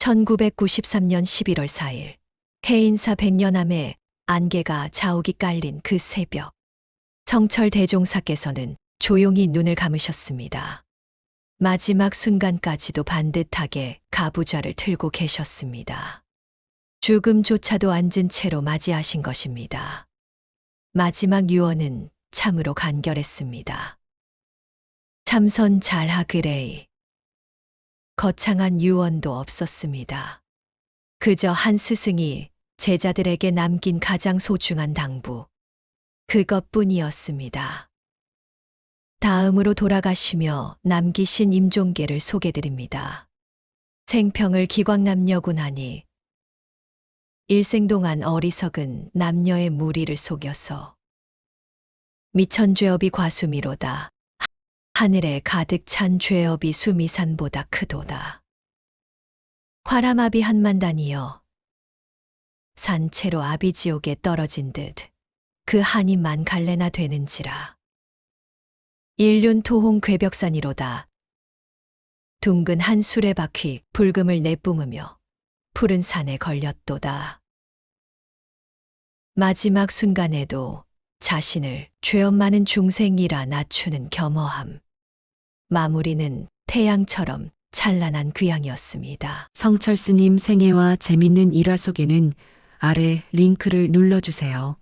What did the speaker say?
1993년 11월 4일 해인사 백년암에 안개가 자욱이 깔린 그 새벽 성철 대종사께서는 조용히 눈을 감으셨습니다. 마지막 순간까지도 반듯하게 가부좌를 틀고 계셨습니다. 죽음조차도 앉은 채로 맞이하신 것입니다. 마지막 유언은 참으로 간결했습니다. 참선 잘하 그레이. 거창한 유언도 없었습니다. 그저 한 스승이 제자들에게 남긴 가장 소중한 당부. 그것뿐이었습니다. 다음으로 돌아가시며 남기신 임종계를 소개드립니다. 생평을 기광남녀군 하니 일생 동안 어리석은 남녀의 무리를 속여서 미천죄업이 과수미로다. 하늘에 가득 찬 죄업이 수미산보다 크도다. 화람아비 한만단이여 산채로 아비지옥에 떨어진 듯 그 한이만 갈래나 되는지라. 일륜 토홍 괴벽산이로다. 둥근 한 수레바퀴 불금을 내뿜으며 푸른 산에 걸렸도다. 마지막 순간에도 자신을 죄업 많은 중생이라 낮추는 겸허함. 마무리는 태양처럼 찬란한 귀향이었습니다. 성철 스님 생애와 재밌는 일화 속에는 아래 링크를 눌러주세요.